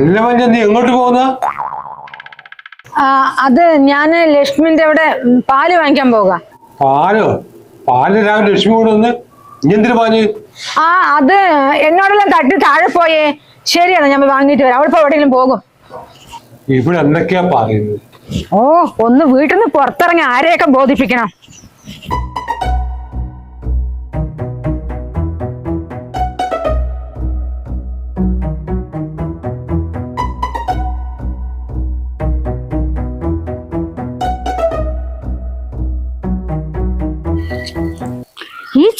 അല്ല മഞ്ഞ നീ എങ്ങോട്ട് പോകുന്ന? ആ, അത് ഞാൻ ലക്ഷ്മിന്റെ അവിടെ പാൽ വാങ്ങിക്കാൻ പോകാ പാലോ? പാൽ രാവിലെ ലക്ഷ്മി കൂടെ ഒന്ന് ഇനി എന്തിനു പാഞ്ഞ് ആ അത് എന്നോടെല്ലാം തട്ടി താഴെ പോയേ. ശരിയാണ് ഞാൻ വാങ്ങിട്ട് വാങ്ങിയിട്ട് വരാം. അവിടെ എവിടെയെങ്കിലും പോകും. ഇവിടെ എന്തൊക്കെയാ പറയുന്നത്? ഓ ഒന്ന് വീട്ടിൽ നിന്ന് പുറത്തിറങ്ങി ആരെയൊക്കെ ബോധിപ്പിക്കണം?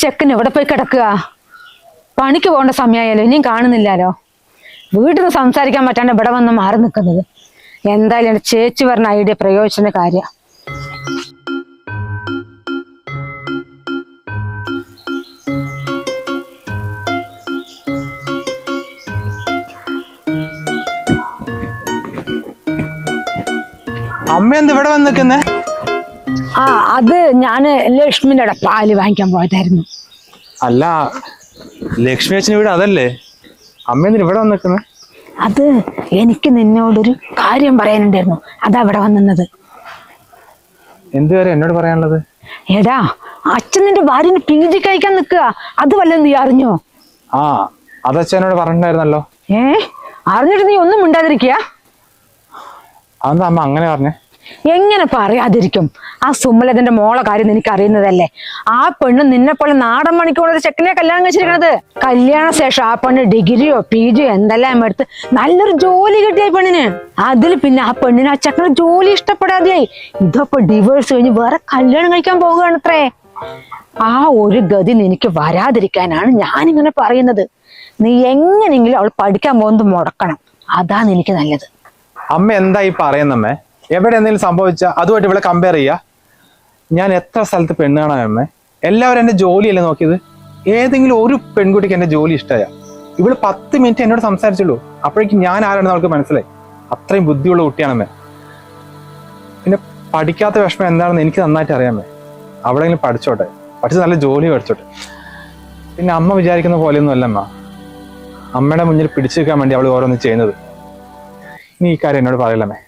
ചെക്കൻ എവിടെ പോയി കിടക്കുക? പണിക്ക് പോകേണ്ട സമയമായാലോ ഇനിയും കാണുന്നില്ലല്ലോ. വീട്ടിൽ നിന്ന് സംസാരിക്കാൻ പറ്റാണ്ട് ഇവിടെ വന്ന് മാറി നിൽക്കുന്നത്. എന്തായാലും എന്റെ ചേച്ചി പറഞ്ഞ ഐഡിയ പ്രയോജന കാര്യം. അമ്മ എന്ത് ഇവിടെ വന്ന് നിൽക്കുന്നേ? ആ അത് ഞാൻ ലക്ഷ്മിന്റെ അവിടെ പാൽ വാങ്ങിക്കാൻ പോയതായിരുന്നു. അല്ല ലക്ഷ്മി അച്ഛൻ ഇവിടെ അതല്ലേ? അമ്മ ഇവിടെ വന്നിരിക്കുന്നത് അത് എനിക്ക് നിന്നോടൊരു കാര്യം പറയാനുണ്ടായിരുന്നു. അതാ ഇവിടെ വന്നത്. എന്ത് കാര്യം എന്നോട് പറയാനുള്ളത്? എടാ അച്ഛൻ നിന്റെ ഭാര്യന് പി ജി കഴിക്കാൻ നിൽക്കുക. അത് വല്ലതും നീ അറിഞ്ഞോ? ആ അത് അച്ഛൻ എന്നോട് പറഞ്ഞിട്ടുണ്ടായിരുന്നല്ലോ. ഏ അറിഞ്ഞിട്ട് നീ ഒന്നും മിണ്ടാതിരിക്കുക. അതെന്താ അമ്മ അങ്ങനെ പറഞ്ഞേ? എങ്ങനെ പറയാതിരിക്കും? ആ സുമലതിന്റെ മോളെ കാര്യം നിനക്ക് അറിയുന്നതല്ലേ ആ പെണ്ണ് നിന്നെ പോലെ നാടൻ മണിക്കൂർ ചെക്കനെ കല്യാണം കഴിച്ചിരിക്കണത്. കല്യാണ ശേഷം ആ പെണ്ണ് ഡിഗ്രിയോ പി ജിയോ എന്തെല്ലാം എടുത്ത് നല്ലൊരു ജോലി കിട്ടിയ പെണ്ണിന്. അതിൽ പിന്നെ ആ പെണ്ണിന് ആ ചെക്കന് ജോലി ഇഷ്ടപ്പെടാതെയായി. ഇതൊക്കെ ഡിവോഴ്സ് കഴിഞ്ഞ് വേറെ കല്യാണം കഴിക്കാൻ പോകുകയാണത്രേ. ആ ഒരു ഗതി നിനക്ക് വരാതിരിക്കാനാണ് ഞാനിങ്ങനെ പറയുന്നത്. നീ എങ്ങനെയെങ്കിലും അവൾ പഠിക്കാൻ പോകുന്നത് മുടക്കണം. അതാണ് എനിക്ക് നല്ലത്. അമ്മ എന്തായി പറയുന്നമ്മേ എവിടെ എന്തെങ്കിലും സംഭവിച്ചാ അതുമായിട്ട് ഇവിടെ കമ്പയർ ചെയ്യാ. ഞാൻ എത്ര സ്ഥലത്ത് പെണ്ണ് കാണാൻ എല്ലാവരും എന്റെ ജോലിയല്ലേ നോക്കിയത്? ഏതെങ്കിലും ഒരു പെൺകുട്ടിക്ക് എന്റെ ജോലി ഇഷ്ടമായ ഇവൾ പത്ത് മിനിറ്റ് എന്നോട് സംസാരിച്ചുള്ളൂ. അപ്പോഴേക്കും ഞാൻ ആരാണെന്ന് അവൾക്ക് മനസ്സിലായി. അത്രയും ബുദ്ധിയുള്ള കുട്ടിയാണമ്മേ പിന്നെ പഠിക്കാത്ത വിഷമം എന്താണെന്ന് എനിക്ക് നന്നായിട്ട് അറിയാമേ അവിടെയെങ്കിലും പഠിച്ചോട്ടെ. പഠിച്ച് നല്ല ജോലി പഠിച്ചോട്ടെ. പിന്നെ അമ്മ വിചാരിക്കുന്ന പോലെയൊന്നും അല്ല അമ്മ. അമ്മയുടെ മുന്നിൽ പിടിച്ചു വെക്കാൻ വേണ്ടി അവൾ ഓരോന്ന് ചെയ്യുന്നത്. ഇനി ഈ കാര്യം എന്നോട് പറയില്ലമ്മേ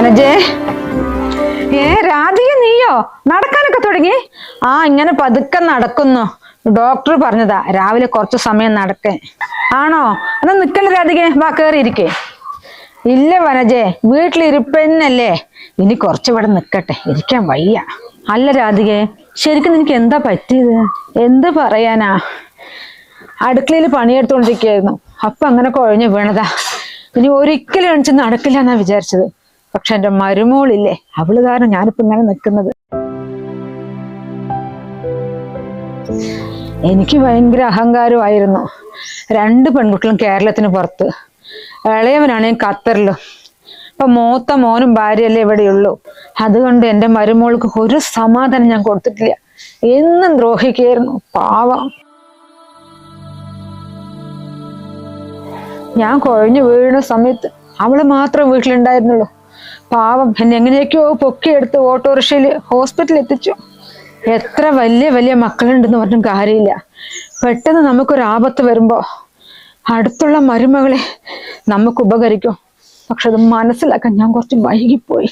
വനജേ ഏ രാധിക നീയോ? നടക്കാനൊക്കെ തുടങ്ങി? ആ ഇങ്ങനെ പതുക്കെ നടക്കുന്നു. ഡോക്ടർ പറഞ്ഞതാ രാവിലെ കുറച്ച് സമയം നടക്കേ ആണോ? എന്നാ നിക്കല്ലേ രാധികെ വാ കേറിയിരിക്കേ. ഇല്ല വനജേ വീട്ടിലിരിപ്പന്നല്ലേ. ഇനി കുറച്ചിവിടെ നിക്കട്ടെ ഇരിക്കാൻ വയ്യ. അല്ല രാധികെ ശരിക്കും നിനക്ക് എന്താ പറ്റിയത്? എന്ത് പറയാനാ? അടുക്കളയിൽ പണിയെടുത്തോണ്ടിരിക്കുകയായിരുന്നു അപ്പൊ അങ്ങനെ കുഴഞ്ഞു വീണതാ. ഇനി ഒരിക്കലും എണിച്ച് നടക്കില്ല എന്നാ വിചാരിച്ചത്. പക്ഷെ എന്റെ മരുമോളില്ലേ അവൾ കാരണം ഞാനിപ്പോ ഇങ്ങനെ നിൽക്കുന്നത്. എനിക്ക് ഭയങ്കര അഹങ്കാരമായിരുന്നു. രണ്ട് പെൺകുട്ടികളും കേരളത്തിന് പുറത്ത്. ഇളയവനാണെങ്കിൽ ഖത്തറിലും. ഇപ്പൊ മൂത്ത മോനും ഭാര്യയല്ലേ ഇവിടെയുള്ളൂ. അതുകൊണ്ട് എന്റെ മരുമോൾക്ക് ഒരു സമാധാനം ഞാൻ കൊടുത്തിട്ടില്ല. എന്നും ദ്രോഹിക്കായിരുന്നു പാവം. ഞാൻ കുഴഞ്ഞു വീഴുന്ന സമയത്ത് അവൾ മാത്രം വീട്ടിലുണ്ടായിരുന്നുള്ളൂ. പാവം. എന്നെ എങ്ങനെയൊക്കെയോ പൊക്കിയെടുത്ത് ഓട്ടോറിക്ഷയിൽ ഹോസ്പിറ്റലിൽ എത്തിച്ചു. എത്ര വലിയ വലിയ മക്കളുണ്ടെന്ന് പറഞ്ഞും കാര്യമില്ല. പെട്ടെന്ന് നമുക്കൊരു ആപത്ത് വരുമ്പോ അടുത്തുള്ള മരുമകളെ നമുക്ക് ഉപകരിക്കും. പക്ഷെ അത് മനസ്സിലാക്കാൻ ഞാൻ കുറച്ച് വൈകിപ്പോയി.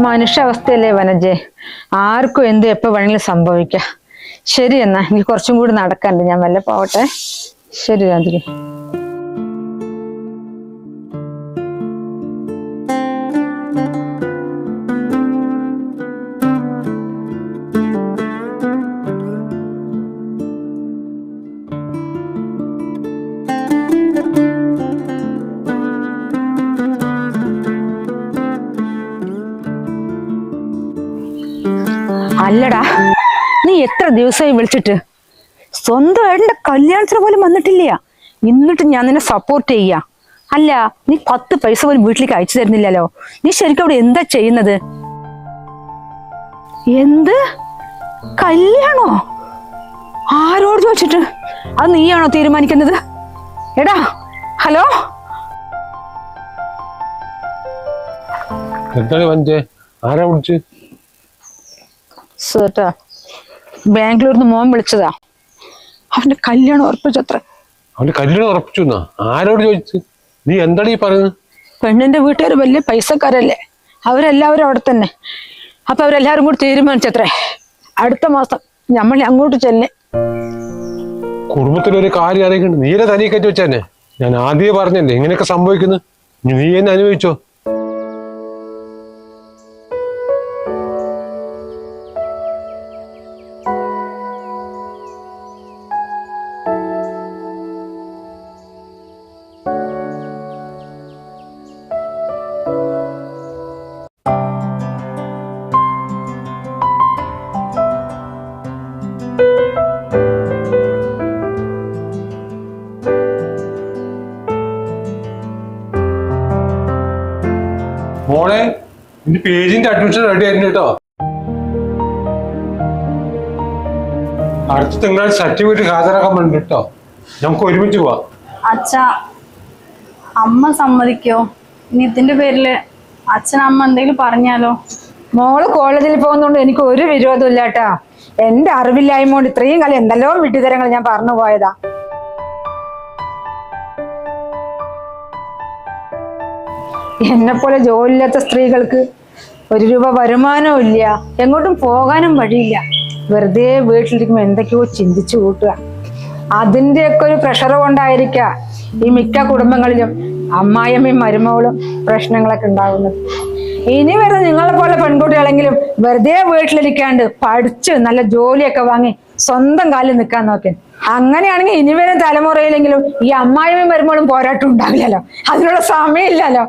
മനുഷ്യാവസ്ഥയല്ലേ വനജെ? ആർക്കും എന്ത് എപ്പോ വേണമെങ്കിലും സംഭവിക്കാം. ശരി എന്നാ എനിക്ക് കുറച്ചും കൂടി നടക്കണ്ട്. ഞാൻ വല്ല പോവട്ടെ. ശരി രാജി അല്ലടാ. നീ എത്ര ദിവസമായി വിളിച്ചിട്ട്? സ്വന്തം ഏട്ടന്റെ കല്യാണത്തിന് പോലും വന്നിട്ടില്ല. എന്നിട്ട് ഞാൻ നിന്നെ സപ്പോർട്ട് ചെയ്യാ. അല്ല നീ പത്ത് പൈസ പോലും വീട്ടിലേക്ക് അയച്ചു തരുന്നില്ലല്ലോ. നീ ശരിക്കും അവിടെ എന്താ ചെയ്യുന്നത്? എന്ത്? കല്യാണോ? ആരോട് ചോദിച്ചിട്ട്? അത് നീയാണോ തീരുമാനിക്കുന്നത്? എടാ ഹലോ? എന്താണ് ആരാ വിളിച്ച്? സേട്ടാ ബാംഗ്ലൂരിൽ നിന്ന് മോൻ വിളിച്ചതാ. അവന്റെ കല്യാണം ഉറപ്പിച്ചത്ര അവന്റെ കല്യാണം ഉറപ്പിച്ചു ആരോട് ചോദിച്ചു? നീ എന്താണ് ഈ പറയുന്നത്? പെണ്ണിന്റെ വീട്ടുകാർ വലിയ പൈസക്കാരല്ലേ? അവരെല്ലാവരും അവിടെ തന്നെ. അപ്പൊ അവരെല്ലാവരും കൂടി തീരുമാനിച്ചത്രേ അടുത്ത മാസം നമ്മൾ അങ്ങോട്ട് ചെല്ലേ. കുടുംബത്തിലൊരു കാര്യം അറിയിക്കണ്ട്. നീരെ തനിയെ കയറ്റി വെച്ചെന്നെ ഞാൻ ആദ്യമേ പറഞ്ഞല്ലേ ഇങ്ങനെയൊക്കെ സംഭവിക്കുന്നു. നീ എന്നെ അനുഭവിച്ചോ? മോളെ നിന്റെ പേജിന്റെ അഡ്മിഷൻ റെഡി ആയിരുന്നു കേട്ടോ. അടുത്ത തിങ്കളാഴ്ച സർട്ടിഫിക്കറ്റ് ഹാജരാക്കാൻ വേണ്ടി കേട്ടോ. നമുക്ക് ഒരുമിച്ച് പോവാം. അച്ഛ അമ്മ സമ്മതിക്കോ? ഇനി ഇതിന്റെ പേരിൽ അച്ഛൻ അമ്മ എന്തെങ്കിലും പറഞ്ഞാലോ? മോൾ കോളേജിൽ പോകുന്നതുകൊണ്ട് എനിക്ക് ഒരു വിരോധം ഇല്ല കേട്ടാ. എന്റെ അറിവില്ലായ്മ കൊണ്ട് ഇത്രയും കാലം എന്തെല്ലോ വിട്ടുതരങ്ങൾ ഞാൻ പറഞ്ഞു പോയതാ. എന്നെ പോലെ ജോലിയില്ലാത്ത സ്ത്രീകൾക്ക് ഒരു രൂപ വരുമാനവും ഇല്ല. എങ്ങോട്ടും പോകാനും വഴിയില്ല. വെറുതെ വീട്ടിലിരിക്കുമ്പോൾ എന്തൊക്കെയോ ചിന്തിച്ചു കൂട്ടുക. അതിന്റെയൊക്കെ ഒരു പ്രഷർ കൊണ്ടായിരിക്കാം ഈ മിക്ക കുടുംബങ്ങളിലും അമ്മായിയമ്മയും മരുമകളും പ്രശ്നങ്ങളൊക്കെ ഉണ്ടാകുന്നത് ഇനി വരുന്ന നിങ്ങളെ പോലെ പെൺകുട്ടികളെങ്കിലും വെറുതെ വീട്ടിലിരിക്കാണ്ട് പഠിച്ച് നല്ല ജോലിയൊക്കെ വാങ്ങി സ്വന്തം കാലിൽ നിൽക്കാൻ നോക്കി. അങ്ങനെയാണെങ്കിൽ ഇനി വരെ തലമുറയിലെങ്കിലും ഈ അമ്മായിമ്മയും വരുമ്പോഴും പോരാട്ടം ഉണ്ടാവില്ലല്ലോ. അതിനുള്ള സമയമില്ലല്ലോ.